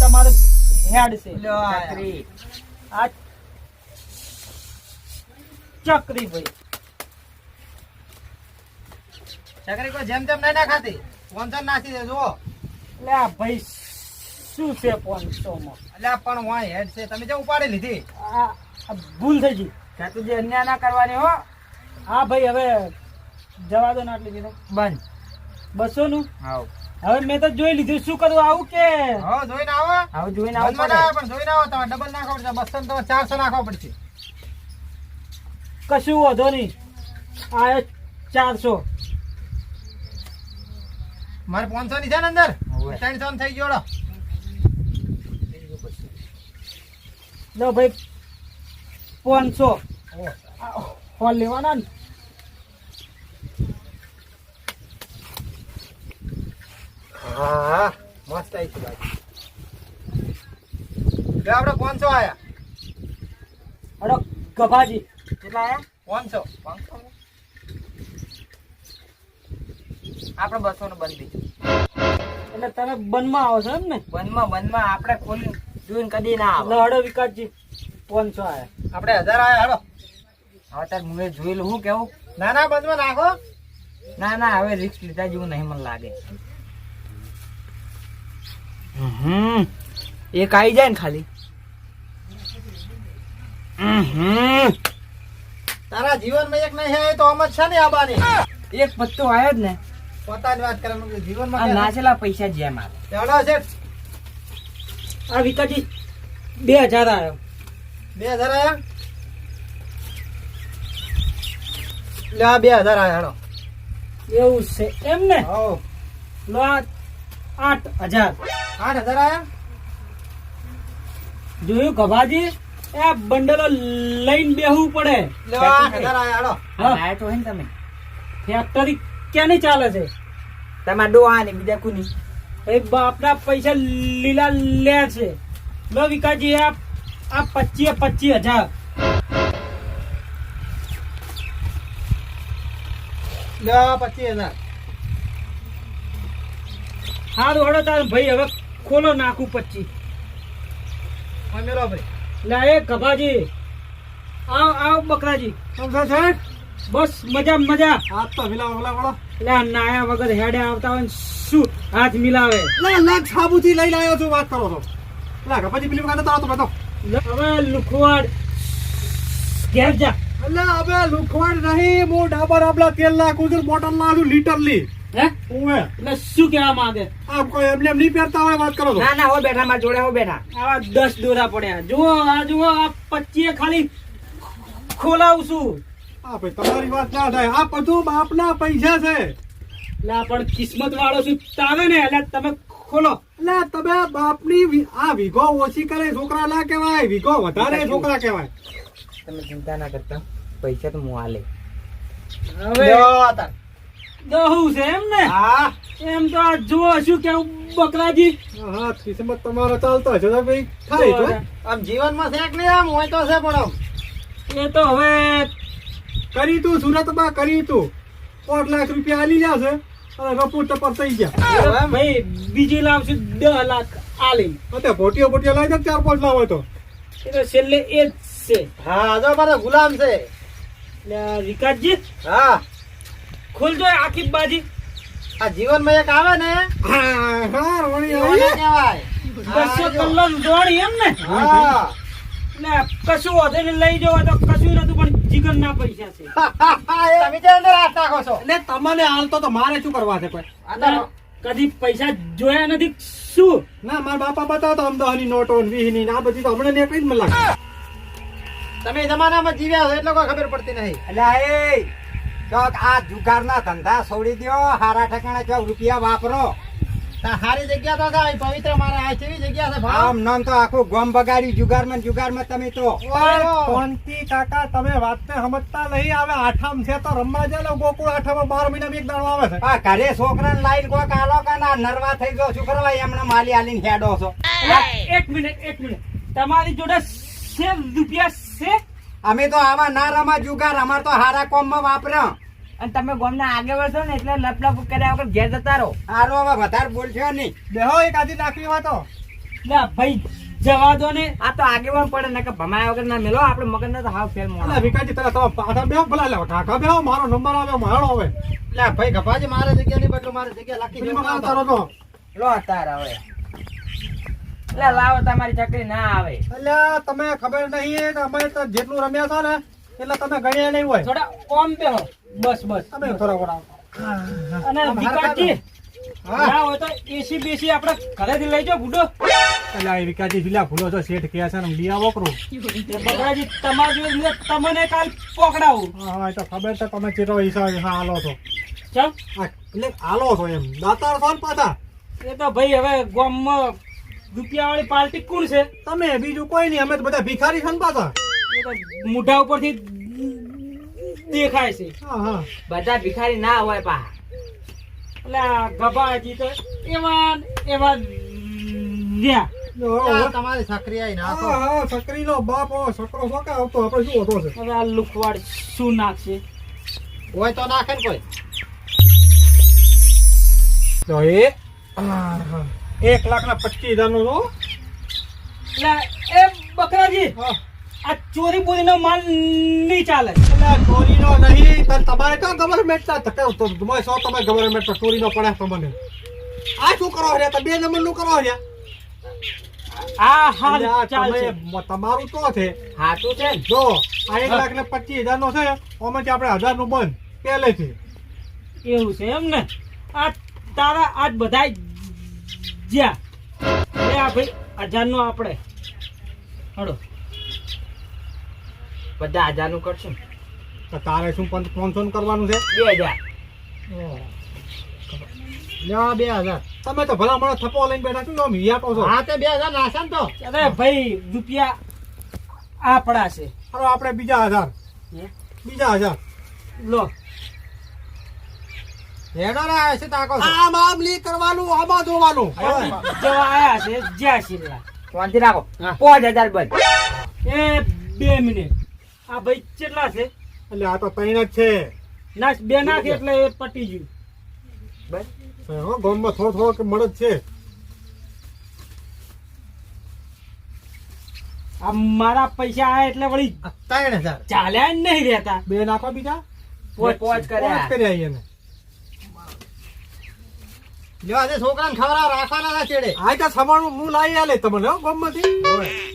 તમારે હેડ છે. ચકરી. આ ચકરી ભાઈ. ચકરી કોઈ જેમ તેમ નહીં ના ખાતી. પોન્સન નાખી દે જુઓ એટલે આ ભાઈ શું છે પોન્સો માં એટલે પણ હોય હેડ છે. તમે જે ઉપાડી લીધી. ભૂલ થઈ ગઈ. જે અન્યાય ના કરવાની હો. હા ભાઈ હવે જવા દો ના આટલી કીધું બંધ. બસો નું આવો હવે મેં તો જોઈ લીધું. શું કરવું આવું કે? હો જોઈને આવો. હવે જોઈને આવે પણ જોઈને આવો. તમારે ડબલ નાખવો પડશે. બસો ને તમારે ચારસો નાખવો પડશે. કશું વધો નહીં. આ ચારસો. મારે પાંચસો ની છે ને અંદર. ત્રણસો થઈ ગયો લો ભાઈ પાંચસો. હોલ લેવાના ને? હા મસ્ત આવી છે બાકી. જો આપણે પાંચસો આયા. અડો ગભાજી. કેટલા આયા? પાંચસો. આપણે બસો નું બંધ એટલે તમે બનમાં આવો છો એમ ને? બનમાં બંધમાં આપણે ખોલી જોઈને કદી ના આવો. હડો વિકાસજી પાંચસો આયા. આપણે હજાર આયા હડો. હવે તાર મુએ જોયેલું હું કેવું? ના ના બંધમાં નાખો. ના ના હવે રિક્સ લીધા જેવું નહીં મને લાગે. હમ. એક આવી જાય ને ખાલી. તારા જીવનમાં એક નહીં આવે તો આમ જ છે ને આબાની. એક પત્તો આવ્યો જ ને. પોતાની વાત કરવાનું જીવનમાં નાચેલા પૈસા જ્યાં મારે હડો છે. આ વિકાજી બે હજાર આવ્યો બે હજાર આવ્યા લે આ બે હજાર આયા હડો. એવું છે એમ ને? હો લો આઠ હજાર. આઠ હજાર આયા? જોયું ગભાજી? એ બંડલો લઈને બેહવું પડે. આઠ હજાર આયા હડો હા. તો હોય ને તમે. ફેક્ટરી ક્યાંની ચાલે છે? તમારા ડોહા ને બીજા કુની? એ બાપના પૈસા લીલા લે છે. લો વિકાસજી આ આ પચીસ પચીસ હજાર. લે પચીસ હજાર. સારું હડો તાર ભાઈ હવે ખોલો નાખું પચી હા, ભાઈ. લે એ ગભાજી. આવ આવ બકરાજી. બસ મજા મજા. હાથ તો મિલાવો વળો એટલે આ નાયા વગર હેડે આવતા હોય ને શું હાથ મિલાવે? લે લાખ સાબુથી લઈને આવ્યો છું વાત કરો છો. લા પછી પેલી વખત તારો તો લે, હવે લુખવાડ. ઘેર જા. એટલે હવે લુખવાડ નહીં હું ડાબર આપલા તેલ નાખું છું બોટલ નાખું લીટર લી એટલે શું કહેવા માંગે? આમ કોઈ એમને એમ નહીં પહેરતા હોય વાત કરો ના ના હો બેઠા મારા જોડે હો બેઠા. આવા દસ દોરા પડ્યા. જુઓ આ જુઓ આ પચીએ ખાલી ખોલાવું છું. હા ભાઈ તમારી વાત ના થાય. આ બધું બાપના પૈસા છે. એટલે પણ કિસ્મત વાળો છું તાવે ને? એટલે તમે ખોલો. એટલે તમે બાપની આ વીઘો ઓછી કરે છોકરા ના કહેવાય. વીઘો વધારે છોકરા કહેવાય. તમે ચિંતા ના કરતા. પૈસા તો હું આલે. હવે દહું છે એમ ને? હા. એમ તો આ જુઓ શું કેવું બકરાજી? હા કિસ્મત તમારો ચાલતો હશે તો ભાઈ થાય તો. આમ જીવનમાં છે નહીં આમ હોય તો છે પણ આમ. એ તો હવે કરી તું સુરતમાં કરી તું. પાંચ લાખ રૂપિયા આલી જશે અને રપુ ટપર થઈ ગયા. ભાઈ બીજી લાવશું દસ લાખ આલી અત્યારે ભોટીઓ ભોટીઓ લાવી દે ચાર પાંચ લાવ હોય તો. એ તો છેલ્લે એ જ છે. હા જો મારા ગુલામ છે. રિકાજી. હા. ખોલજો એ આખી બાજી. આ જીવનમાં એક આવે ને હા રોણી કહેવાય. બસો કલ્લો દોડી એમ ને? હા. ને કશું વધે ને લઈ જવા તો કશું નતું પણ જીગર ના પૈસા છે. તમે જે અંદર હાથ નાખો છો. એટલે તમને હાલતો તો મારે શું કરવા છે કોઈ? કદી પૈસા જોયા નથી શું? ના મારા બાપા બતાવતો અમદાવાદની નોટો ને વીસની ને આ બધી તો હમણાં નીકળી જ મને લાગે. તમે જમાનામાં જીવ્યા છો એટલે કોઈ ખબર પડતી નહીં. એટલે એ ચોક આ જુગારના ધંધા છોડી દ્યો હારા ઠેકાણે ચોક રૂપિયા વાપરો. હારી જગ્યા તો થાય પવિત્ર મારા આ કેવી જગ્યા છે આમ નામ તો આખું ગમ બગાડ્યું જુગારમાં ને જુગારમાં તમે તો. કોણતી કાકા તમે વાતને સમજતા નહીં આવે આઠમ છે તો રમવા જાય ગોકુળ આઠમ બાર મહિના એક દાડો આવે છે. આ ઘરે છોકરાને લાઈન કોક આલો કે ના નરવા થઈ ગયો શું કરવા એમને માલી આલીને હેડો છો. એક મિનિટ એક મિનિટ. તમારી જોડે સેવ રૂપિયા છે? અમે તો આવા ના રમા જુગાર અમાર તો હારા કોમમાં વાપર્યા. અને તમે ગામના આગળ વળશો ને એટલે લપ લપ કર્યા વગર ઘેર જતા રહો. હારો હવે વધારે બોલશો નહીં. બેહો એક આધી નાખવી વાતો. ના લે ભાઈ જવા દો ને. આ તો આગેવાન પડે ને કે ભમાયા વગર ના મેલો. આપણે મગન ના તો હાવ ફેલ મોણા વિકાજી તારા તો પાછા બેહો ભલા લે કાકા બેહો મારો નંબર આવ્યો મારો હવે. લે ભાઈ ગપાજી મારે જગ્યા ની બદલો મારે જગ્યા લાખી જમા તારો તો લો તાર હવે. લે લાવો તમારી ચકરી ના આવે. એટલે તમે ખબર નહીં કે અમે તો જેટલું રમ્યા છો ને એટલે તમે ગણ્યા નહીં હોય. થોડા કોમ બેહો બસ બસ. તમે થોડા વડા અને વિકાસજી ના હોય તો એસી બેસી આપણે ઘરેથી લઈ જાઓ બુડો એટલે આ વિકાસજી જુલિયા ભૂલો છો શેઠ કે છે ને લઈ આવો કરો. બગડાજી તમાર જો તમને કાલ પકડાવું. હા તો ખબર છે તમે ચેટલો હિસાબ હાલો છો. ચમ? એટલે હાલો છો એમ. દાતાર છો ને પાછા? એ તો ભાઈ હવે ગામમાં રૂપિયા વાળી પાર્ટી કોણ છે? તમે બીજું કોઈ નહીં અમે તો બધા ભિખારી છે ને પાછા તો મોઢા ઉપરથી દેખાય છે. હા હા. બધા ભિખારી ના હોય પા. એટલે આ ગભાજી તો એવા એવા જ્યાં તમારી સક્રિય આઈ નાખો હા હા છકરીનો બાપ હો, છકરો છોકા આવતો? આપણે શું હોતો છે? હવે આ લુખવાડ શું નાખશે? હોય તો નાખે ને કોઈ. તો એ એક લાખ ના પચીસ હજાર નો એટલે એ બકરાજી આ ચોરી બોરીનો માલ નહીં ચાલે. ચોરીનો નહીં તમારે ક્યાં ગવર્મેન્ટ ના ધક્કે તો તમે સો તમે ગવર્મેન્ટ પર ચોરીનો પડે તમને. આ શું કરો રહ્યા? તમે બે નંબરનું કરો રહ્યા. આ હા એટલે તમે તમારું તો છે. હાચું છે. જો આ એક લાખ ને પચીસ હજાર નો છે ઓમાંથી આપણે હજારનું બંધ. પહેલેથી. એવું છે એમ ને? આ તારા આજ બધા જ્યાં. એ આ ભાઈ હજાર આપણે. હડો બધા હજારનું કરશું તો તારે શું પંચ પાંચસો નું કરવાનું છે? બે હજાર. લેવા બે હજાર. તમે તો ભલા મને થપ્પો લઈને બેઠા છો આમ હિયાટો છો હા તે બે હજાર નાશે ને તો. અરે ભાઈ રૂપિયા આપણા છે. હાલો આપણે બીજા હજાર. હે? બીજા હજાર. લો. હેડો રે આવે છે તાકો આમ આમ લી કરવાનું આમાં જોવાનું. જેવા આયા છે જ્યાં છેલ્લા શાંતિ રાખો. પાંચ હજાર બંધ. એ બે મિનિટ. આ ભાઈ કેટલા છે? એટલે આ તો ત્રણ જ છે. ના બે નાખ એટલે એ પટી ગયું. બસ. હો ગામમાં થોડો થોડો કે મળે છે. આ મારા પૈસા આયા એટલે વળી ત્રણ હજાર. ચાલ્યા જ નહીં રહેતા. બે નાખો બીજા. પોચ. પોચ કર્યા. કર્યા એને. લેવા દે છોકરાને ખવડાવ રાખવાના ના ચેડે આ તો સમાણું હું લાવી આલે તમને હો ગામમાંથી?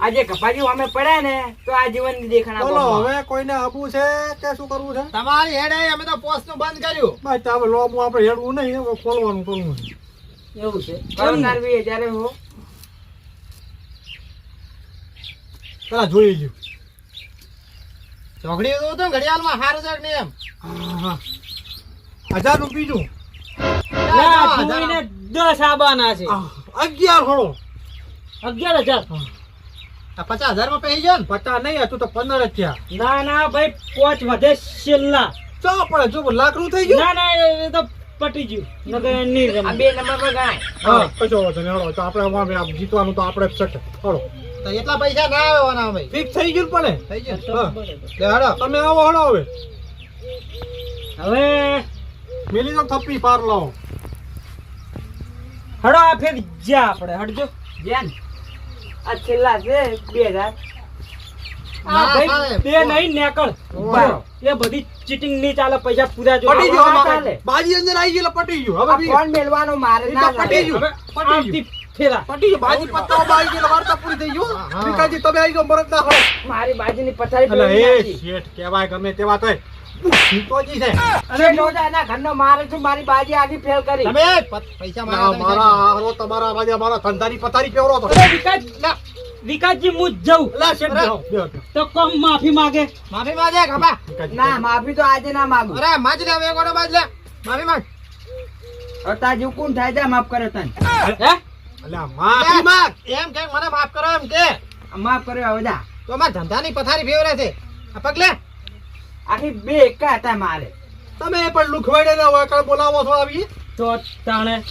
આજે કપાજી અમે પડ્યા ને તો આ જીવન દેખાણા બોલો હવે કોઈને હબુ છે કે શું કરવું છે? તમારી હેડે અમે તો પોસ્ટનું બંધ કર્યું. ભાઈ તો હવે લોબું આપણે હેડવું નહીં ખોલવાનું કરવું. એવું છે. કરો એમ જ્યારે હું. પેલા જોઈ ગયું ચોકડી તો ઘડિયાળમાં હાર છે ને એમ. હજાર જોઈને દસ આબાના છે. અગિયાર ખરો અગિયાર હજાર. પચાસ હજારમાં પહી ગયો ને. પચાસ નહીં હતું તો પંદર જ ના ના ભાઈ પોચ વધે છેલ્લા. ચો પડે જો લાખનું થઈ ગયું? ના ના એ તો પટી ગયું. નકર નહીં રમે. બે નંબર પર ગણાય હા. કશો વાંધો નહીં હળો તો આપણે હવે જીતવાનું તો આપણે જ હળો. તો એટલા પૈસા ના આવવાના ભાઈ ફિક્સ થઈ ગયું પણ થઈ ગયું. હા. તમે આવો હળો હવે. હવે મેલી તો થપ્પી પાર લાવો. હડો આ ફેર જ્યાં આપણે હટજો. જેન આ છેલ્લા છે બે હજાર આ ભાઈ ચાલે. બે નહીં નેકળ. એ બધી ચીટિંગ નહીં ચાલે પૈસા પૂરા જો પટી ગયો ચાલે. બાજી અંદર આવી ગયો પટી ગયું. હવે કોણ મેલવાનો મારે ના પટી. ગયું. હવે ફેરા. પટી ગયું. બાજી વાર્તા પૂરી થઈ ગયો. તમે આવી ગયો મરદ ના મારી બાજુની પથારી એ શેઠ કહેવાય ગમે તેવા તોય. જીતોજી છે અને રોજાના ઘરનો મારે છું મારી બાજી આગી ફેલ કરી. તમે પૈસા મારા મારા હારો તમારા બાજુ મારા ધંધાની પથારી ફેવરો તો અરે વિકાસ વિકાસજી હું જઉં. તો કોમ માફી માંગે? માફી માંગે ખબા ના માફી તો આજે ના માંગુ. અરે માજ લે હવે ગોડો માજ લે. માફી માંગ. જો કોણ થાય છે માફ કરે તને. હે? અલ્યા, માફી માંગ. એમ કે મને માફ કરો એમ કે. માફ કર્યો હવે જા. તો મારા ધંધાની પથારી ફેવરે છે. આ પગલે આખી બે એકા હતા મારે. તમે પણ લુખવાડે ના હોય બોલાવો છો આવી? તો તાણે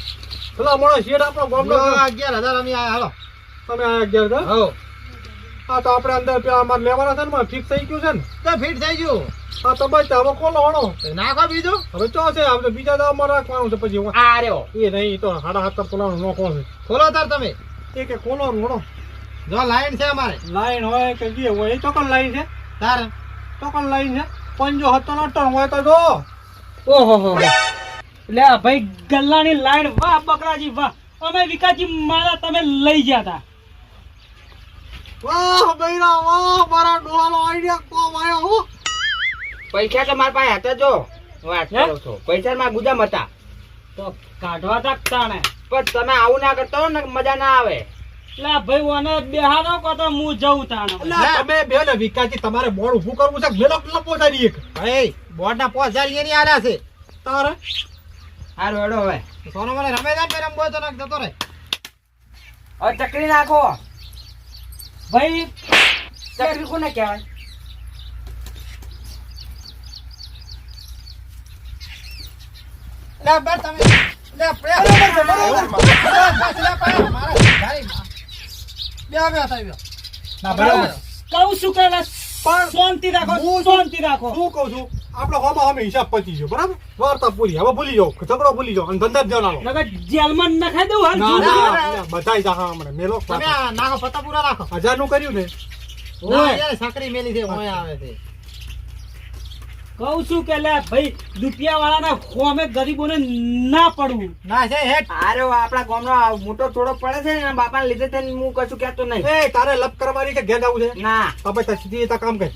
પેલા મોણો શેઠ આપણો ગોમડો. અગિયાર હજાર અમે આયા હાલો. તમે આ અગિયાર હજાર? હો. હા તો આપણે અંદર પેલા અમારે લેવાના છે ને ફિક્સ થઈ ગયું છે ને. તો ફિટ થઈ ગયું. હા તો ભાઈ હવે કોલો હણો? નાખો બીજો. હવે ચો છે આપણે બીજા દાવમાં રાખવાનું છે પછી આ રહ્યો. એ નહીં તો સાડા સત્તર તોલાનું નો છે. ખોલો તાર તમે. એ કે કોલો રોડો જો લાઈન છે અમારે. લાઈન હોય કે જે હોય એ ચોકન લાઈન છે. તાર. ચોકન લાઈન છે. પંજો હતો નો ટન હોય તો જો. ઓહો હો એટલે ભાઈ ગલ્લાની લાઈન વાહ બકરાજી વાહ. અમે વિકાસજી મારા તમે લઈ ગયા હતા વાહ બૈરા વાહ મારા ડોહાનો આઈડિયા કોમ આવ્યો હો. પૈસા તો મારા પાસે હતા જો. વાત? કરો છો. પૈસા મારા ગુજામ હતા. તો કાઢવા તા તાણે. પણ તમે આવું ના કરતો ને મજા ના આવે. આ ભાઈ ઓને કો તો હું જઉં તાણે. તમે બે ને વિકાસજી તમારે બોર્ડ ઊભું કરવું છે એક. ભાઈ બોર્ડ ના પોસ એની આલ્યા છે. તારે? હારું હેડો હવે. સોનો મને રમે તો નાખ જતો રહે. હવે ચકરી નાખો. ભાઈ ચકરી કોને કહેવાય? લે તમે લે લે મારા બે ના બરાબર. કહું છું કે લે, પણ શાંતિ રાખો હું- શાંતિ રાખો. શું કહું છું આપણે હોમાં અમે હિસાબ પતી ગયો બરાબર? વાર્તા પૂરી હવે ભૂલી જાઓ ઝઘડો ભૂલી જાઓ અને ધંધા જ જણાવો નકર જેલમાં નખાઈ દઉં હાલ બધાય જા હમણાં મેલો તમે નાખો પૂરા રાખો. હજારનું કર્યું ને? ઓય. સાકરી મેલી છે ઓય આવે છે. કહું છું કે લે ભાઈ રૂપિયા વાળાના ખોમે ગરીબોને ના પડવું. ના છે હે અરે આપણા ગામનો મોટો થોડો પડે છે ને બાપાને લીધે થઈને હું કશું કહેતો નહીં. એ તારે લપ કરવાની કે ઘેર આવું છે? ના. હવે તાર સીધી રીતે કામ કર.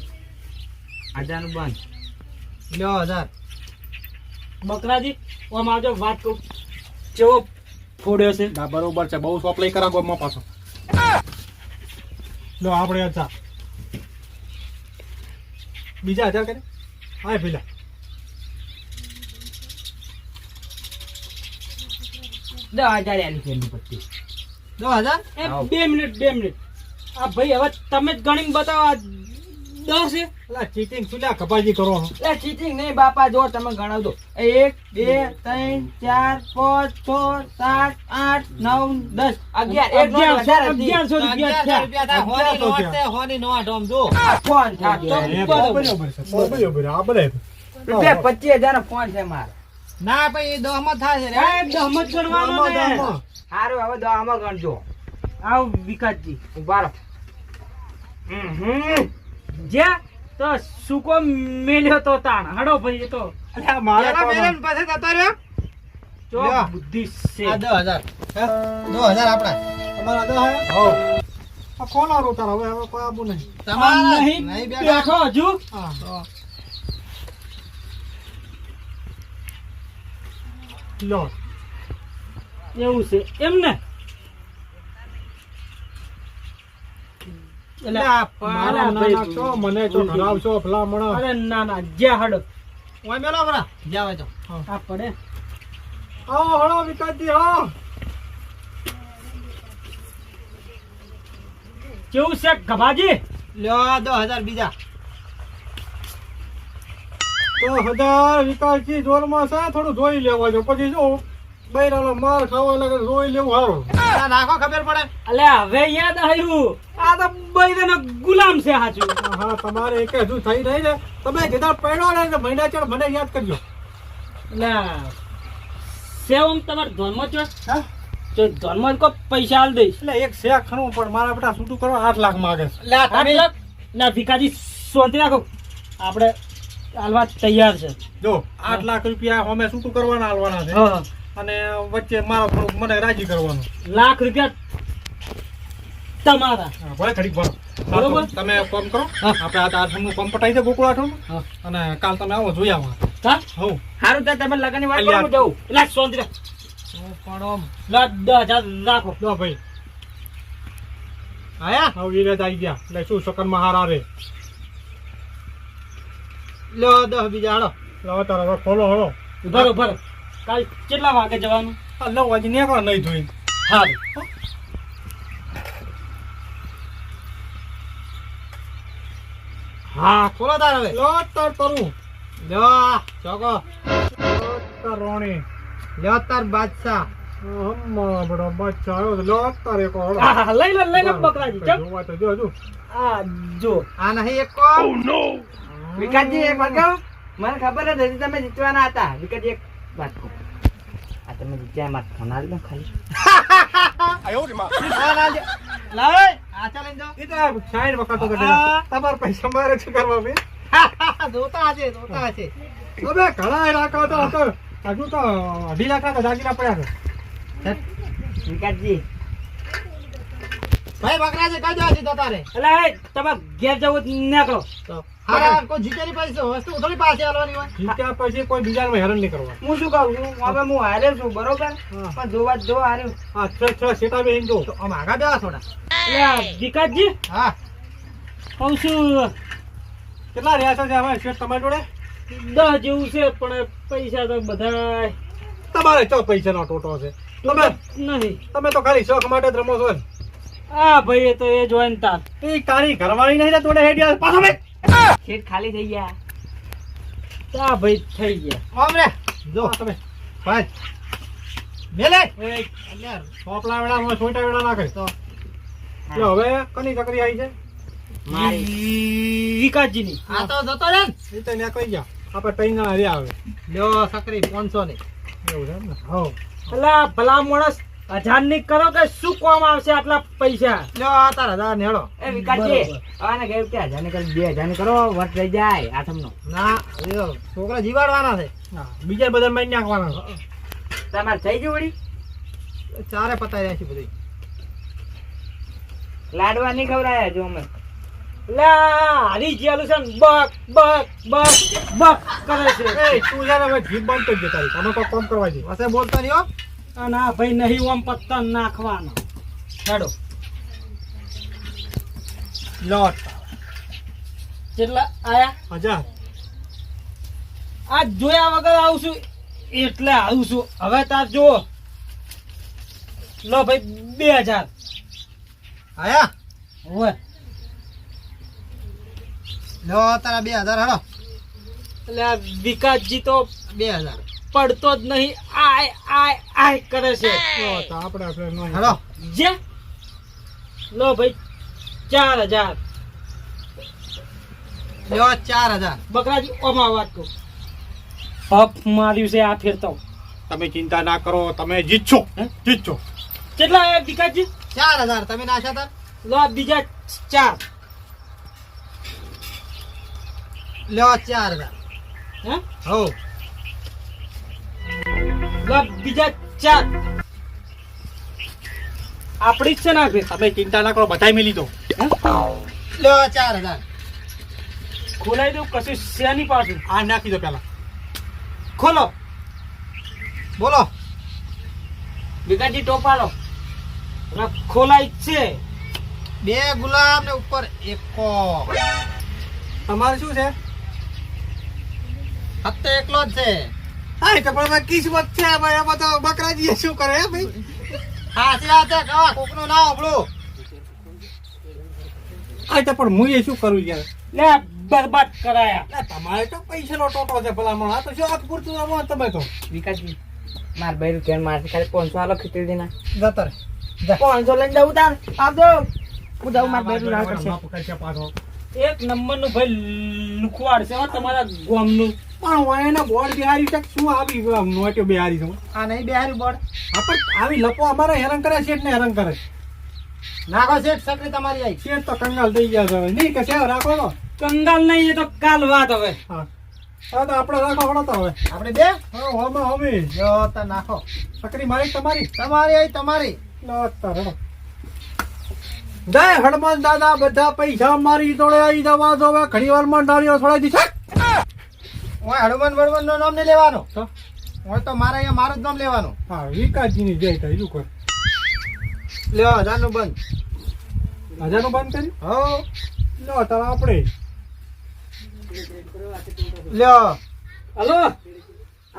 હજારનું બંધ. લ્યો હજાર. બકરાજી ઓમ આવજો વાત કહું ચેવો ફોડ્યો છે? ના બરોબર છે બહુ સોપલાઈ કરા ગોમમાં પાછો. લો આપણે અચ્છા બીજા હજાર કરે? હા પેલા દસ હજાર એની છે એની દસ હજાર. બે મિનિટ બે મિનિટ. આ ભાઈ હવે તમે જ ગણીને બતાવો આ દસ છે? એટલે ચીટિંગ સુલ્યા કપાજી કરો એટલે ચીટિંગ નહીં બાપા જો તમે ગણાવ દો એક બે ત્રણ ચાર પાંચ છ સાત આઠ નવ દસ. અગિયાર. અગિયારસો વધારે હતી. અગિયારસો રૂપિયા અગિયારસો થયા. રૂપિયા થાય. હોની નોટ છે આમ જો. ફોન છે આ તો. એ બરોબર. બરોબર છે બરોબર આ બધા રૂપિયા પચીસ હજાર નો ફોન છે મારે. ના ભાઈ એ દહમાં થાય છે દહમત સારું હવે દહમાં ગણજો. આવ વિકાસજી. ઊભા રહો. હમ. જ્યાં તો સુકો મેલ્યો તો તાણ. હડો ભાઈ તો. મારે પેલા પાસે જતો રહ્યો. બુદ્ધિ છે. આ આપડા તમારા હો? કોણ આરો તારા હવે હવે કોઈ આબુ નહીં. આ નહીં. નહીં બેઠો હજુ. હા. લો. એવું છે. એમ ને એટલે અલ્યા, મારા મારા નાના ભાઈ- છો મને છો હરાવશો ભલામણ. અરે ના ના જ્યાં હડો ઓય મેલો બરા જાવ તો. આ પડે. આવો હળો વિકાસજી હા કેવું છે ગભાજી? લ્યો દો હજાર બીજા. તો હજાર વિકાસજી જોરમાં છે થોડું જોઈ લેવા જો પછી જો બૈરાનો માર ખાવા લાગે જોઈ લેવું હારું. નાખો ખબર પડે. અલે હવે યાદ આવ્યું. આ તો બૈરાનો ગુલામ છે હાચું. હા તમારે એક હજુ થઈ નહીં ને તમે કીધા પડ્યો ને મહિના ચાર મને યાદ કરજો. એટલે સેવમ તમારે ધોનમાં છો? હા? તો ધોનમાં કો પૈસા આલ દઈશ. એટલે એક શેખ ખણવું પણ મારા બેટા છૂટું કરવા આઠ લાખ માગે છે. લે આઠ તમે લાખ? ના ભીખાજી શોધી રાખો. આપણે હાલવા તૈયાર છે. જો આઠ લાખ રૂપિયા અમે છૂટું કરવાના હાલવાના છે? અને વચ્ચે મારા થોડુંક મને રાજી કરવાનું. લાખ રૂપિયા તમારા. હા, ભલે ઘડીક ભરો. બરોબર. તમે કોમ કરો. હા. આપણે આ આઠમનું કોમ પટાઈ દે ગોકુળ આઠમનું અને કાલ તમે આવો જોઈ આવો. હા? હઉ. સારું તો તમે લગનની વાત. કરો હું જઉં. એટલે શાંતિ રાખ પણ આમ લા દસ હજાર રાખો. લો ભાઈ. આયા? હવે વિરેજ આવી ગયા. એટલે શું શકનમાં હારા રે લો દસ બીજા હાલો. લાવો તારા હવે ખોલો હળો કાલ કેટલા વાગે જવાનું? નવ વાગે નીકળો નહીં ધોઈ. સારું હા. ખોલો તાર હવે. લો તાર તરું લો ચોકો. લો તાર રોણી. લ્યો તાર બાદશાહ. હમ્મા બડો બચ્ચા આવ્યો તો એક હળો હા, હા, લઈ લો લઈ લો બકરાજી ચપ જોવા તો જો આ જો. આ નહીં એક કોમ વિકાસજી એક કહું? મને ખબર હતી તમે જીતવાના હતા. વિકાસજી એક વાત કહું. તમે જીત્યા મારે ફોન આવી દો ખાલી પૈસા મારે શું કરવા બે જોતા હશે, જોતા હશે. તમે ઘણા એ રાખો તો હજુ તો અઢી લાખ ના દાગીના પડ્યા છે. વિકાસજી. ભાઈ બકરા છે, કઈ જવા છે તારે? એટલે એ તમારે ઘેર જવું ના નીકળો પૈસે પાસે હું હું હા, કેટલા રહ્યા છે તમારી જોડે? દસ જેવું છે પણ પૈસા તો બધા તમારે ચો પૈસાનો ટોટો છે? તમે નહીં. તમે તો ખાલી શોખ માટે જ રમો છો ને. આ ભાઈ એ તો એ જોઈને તાર. તારી ઘરવાળી નહીં ને તોડે હેડિયા પાછો બે ખેત ખાલી થઈ ગયા. તા ભાઈ થઈ ગયા? આમ રે. જો, તમે પાંચ મેલે. પોપલા સોપલા માં છોટા વેળા નાખે. તો લ્યો, હવે કની ચકરી આવી છે? મારી. વિકાસજીની. આ તો જતો રે એ તો ત્યાં કઈ ગયા. આપણે ત્રણ જણા રહ્યા આવે લ્યો, સકરી 500 ની. એવું છે ને. એટલે ભલા માણસ હજારની કરો કે શું કોમ આવશે આટલા પૈસા? લ્યો, આ તારા હજાર નેડો એ વિકાસજી આને કહ્યું કે હજાર ને કરી બે હજાર ને કરો વર્ષ થઈ જાય આઠમનો ના, લ્યો, છોકરા જીવાડવાના છે. બીજા બધા મારી નાખવાના છે. તમારે થઈ ગયું વળી? ચારે પતાઈ રહ્યા છે બધી. લાડવા નહીં ખવડાયા જો અમે. લા હારી છે બક બક બક બક કરે છે. એ તું યાર હવે જીભ બંધ કરી દે તારી. તમે કોઈ કામ કરવા દે વસે બોલતો નહીં અને આ ભાઈ નહીં ઓમ પત્તર નાખવાનો. હેડો. લોટ. કેટલા આયા? હજાર. આ જોયા વગર આવશું એટલે આવશું હવે તાર જુઓ. લો ભાઈ બે હજાર. આયા? હોય લો તારા બે હજાર હેડો. એટલે આ વિકાસજી તો બે હજાર. પડતો જ નહીં. આય આય આય કરે છે. આપણે આપણે. હેડો જે. લો ભાઈ ચાર હજાર. લ્યો ચાર હજાર. બકરાજી ઓમાં વાત કહું પપ માર્યું છે આ ફેરતો તમે ચિંતા ના કરો તમે જીતશો હે? જીતશો. કેટલા આયા વિકાસજી ચાર હજાર. તમે નાશા તા લો બીજા ચાર. લ્યો ચાર હજાર. હે? હો. બીજા ચાર. આપણી જ છે ને તમે ચિંતા ના કરો બધાય મિલી દો? ચાર હજાર. ખોલાઈ દઉં કશું છે પાછું. આ નાખી દો પેલા. ખોલો. બોલો. વિકાસજી ટોપાલો ખોલાઈ છે. બે ગુલાબ ને ઉપર એકો. તમારે શું છે? ફક્ત એકલો જ છે. હા તો પણ કિસ્મત છે ભાઈ આમાં તો બકરાજી શું કરે હે ભાઈ? વાત છે કવા કોકનું ના હોભળું. આ તો પણ હું એ શું કરું યાર? લે બરબાદ કરાયા. લે, તમારે તો પૈસાનો ટોટો છે ભલામણ. આ તો શું આજ પૂરતું રમો તમે તો? વિકાસજી માર ભાઈ રૂપિયા મારથી ખાલી પાંચસો આલો ખીચડી દેના જતો રે પાંચસો લઈને જવું તાર. આપજો હું જાઉં માર કરશે. પાછો. એક નંબરનું ભાઈ લુખવાડ છે હો તમારા ગામનું. પણ હું એના બોર્ડ બિહારી છે શું આવી નોટ્યો બિહારી છે? આ નહીં બિહારી બોર્ડ? હા પણ આવી લપો અમારે હેરાન કરે છે ને હેરાન કરે નાખો શેઠ સકરી તમારી આવી છે તો કંગાલ થઈ ગયા છે હવે. નહીં કે સેવ રાખો. તો કંગાલ નહીં એ તો કાલ વાત હવે. હા. હા તો આપણે રાખો હળો તો હવે. આપણે બે? હા હોમે હોમી. જો તો નાખો. સકરી મારી તમારી? તમારી આવી તમારી. લો તો હેડો. જય હનુમાન દાદા બધા પૈસા મારી જોડે આવી જવા દો. હવે ઘણી વારમાં ડાળીઓ છોડાઈ દીધી. ઓય હનુમાન બળવનનું નામ નહીં લેવાનો. તો? તો મારે અહીંયા મારું જ નામ લેવાનું. હા વિકાસજીની જય થાય શું કર લ્યો હજારનું બંધ. હજારનું બંધ કરી હો. લો તારે આપણે લ્યો. હલો.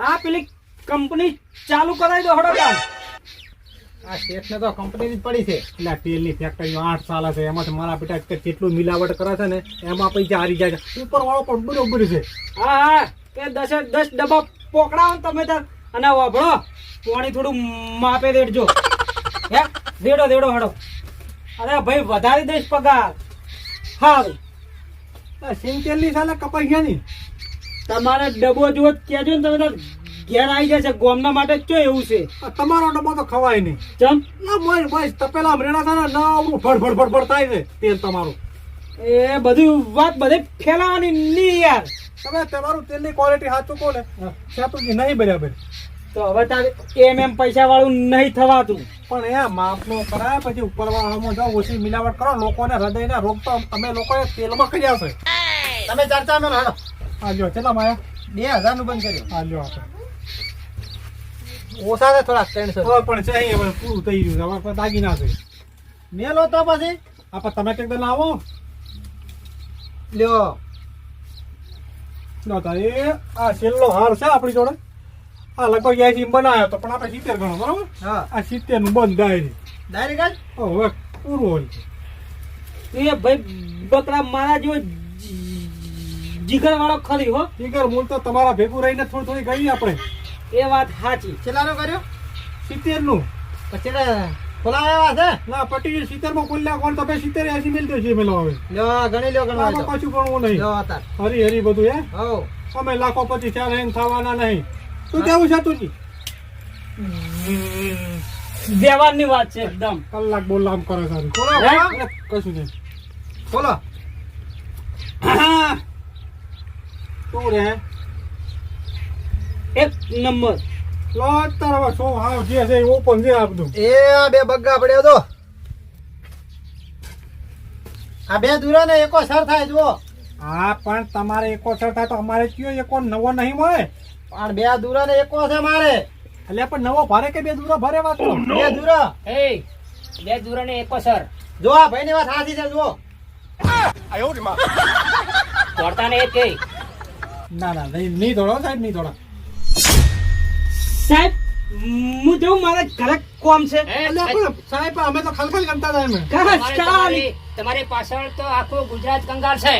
આ પેલી કંપની ચાલુ કરાવી દો હડો કામ. આ શેઠ ને તો કંપની જ પડી છે. એટલે તેલની ફેક્ટરીઓ આઠ સાલ છે એમાંથી મારા બેટા કેટલું મિલાવટ કરે છે ને એમાં પૈસા હારી જાય છે. ઉપર વાળો પણ બરોબર છે. હા હા. કે દસે દસ ડબ્બા પોકડાવો ને તમે તાર અને વાભળો પાણી થોડું માપે દેડજો. હે? દેડો દેડો હડો. અરે ભાઈ વધારી દઈશ પગાર. હારું. સિંગ તેલની સાલે કપાઈ ગયા ની તમારે ડબ્બો જુઓ કહેજો ને તમે ઘેર આવી જશે. ગોમના માટે ચો એવું છે? તમારો ડબ્બો તો ખવાય નહીં. ચમ? ના મોય ભાઈ તપેલા રેડા થાય ને ના ફડ ફડ ફડ ફડ થાય છે તેલ તમારું. એ બધું વાત બધે ફેલાવાની નહીં યાર. તમે તમારું તેલની ક્વોલિટી સાચું કહો ને. સાચું નહીં બરાબર? તો હવે તારે એમ એમ પૈસા વાળું નહીં થવાતું. પણ એ માપનો કરાય પછી ઉપરવાળામાં જાઓ ઓછી મિલાવટ કરો લોકોને હૃદયના રોગ તો અમે લોકોએ તેલમાં કર્યા છે. તમે ચર્ચા નો હાલો. હા લ્યો કેટલા માયા. બે હજારનું બંધ કર્યું. હા લ્યો આપણે ઓછા છે થોડા ત્રણસો. પણ છે હવે પૂરું થઈ ગયું હવે દાગીના છે. મેલો તો પછી. આપણે તમે કંઈક આવો લ્યો. નતા તારે આ છેલ્લો હાર છે આપણી જોડે. આ લગભગ એસી બનાવ્યો તો પણ આપણે સિત્તેર ગણો બરાબર? હા. આ સિત્તેરનું બંધ ડાયરી ડાયરી જ હવે પૂરું હોય. છે એ ભાઈ બકરા મારા જેવો જીગર વાળો ખરી હો. જીગર મૂળ તો તમારા ભેગું રહીને થોડી થોડી ગઈ આપણે. એ વાત સાચી. છેલ્લાનો કર્યો? સિત્તેરનું પછી ને છે? ના પટી સિત્તેરમાં ખોલ્યા કોણ તમે સિત્તેર એસી મિલતો છે મેલો હવે. ગણી લ્યો ગણવા આમાં ગણવું નહીં. હરી હરી બધું હે? અમે લાખો પછી ચાર રહીને થવાના નહીં. શું કેવું છે તુજી વાત છે એકદમ. કલાક બોલ આમ કરે સારું કશું નહીં. ખોલો. શું રે? એક નંબર. લો તારા સો હાવ જે છે ઓપન છે આ બધું. એ આ બે બગ્ગા પડ્યો તો. આ બે દુરા ને એકો સર થાય જુઓ. હા પણ તમારે એકો છ થાય તો અમારે કયો એકો નવો નહીં મળે? પણ બે દુરા ને એકો છે મારે. એટલે પણ નવો ભરે કે બે દૂરો ભરે વાત કરો? બે દુરા. એ બે દૂરને એકો સર. જો આ ભાઈ ની વાત સાચી છે જુઓ. તોડતા ને એ કે. ના ના નહીં નહીં દોડો સાહેબ નહીં દોડો. સાહેબ હું જઉં મારા ઘરે કોમ છે. સાહેબ. અમે તો ખલખલ કરતા હતા તમારી પાછળ તો આખો ગુજરાત કંગાળ છે.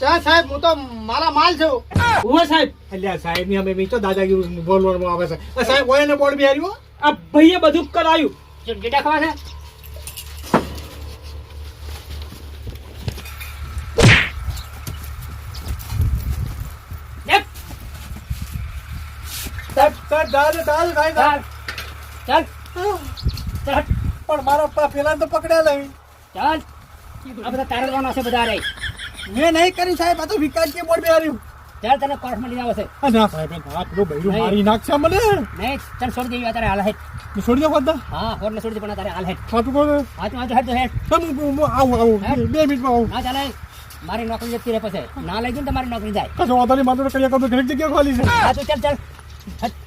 ચા સાહેબ હું તો મારા માલ છું. સાહેબ. સાહેબની અમે તો દાદાગીરી બોલવામાં આવે છે. સાહેબ હોય ને બોર્ડ બિહારી આ ભાઈએ બધું કરાયું. જો ખવા છે દેખ, સાહેબ સાહેબ દાદા દાદા સાહેબ ચાલ ચાલ ચાલ પણ મારા પપ્પા પેલા તો પકડ્યા લઈ ચાલ. આ બધા તારડવાના છે બધા રે મેં નહીં કરી સાહેબ આ તો વિકાસ કે બોર્ડ બેહાર્યું. ચાલ તને કોર્ટમાં લઈ આવશે. ના. સાહેબ આ પેલો બૈરું મારી નાખશે મને નહીં ચાલ છોડી દેવી તારે હાલ હેઠ. છોડી દે બધા હા કોર્ટને છોડી દે પણ તારે હાલ હેઠ. સાચું કહો છો? હા તું હેઠ. હેઠ હું- હું- હું આવું આવું. હે? બે મિનિટમાં આવું. ના ચાલે. મારી નોકરી જતી રહે પછી. ના લઈ જઈને તમારી નોકરી જાય. કશો વાંધો નહીં માત્ર કરિયા કરતો ઘણી જગ્યા ખાલી છે. હા તો ચાલ ચાલ. હેઠ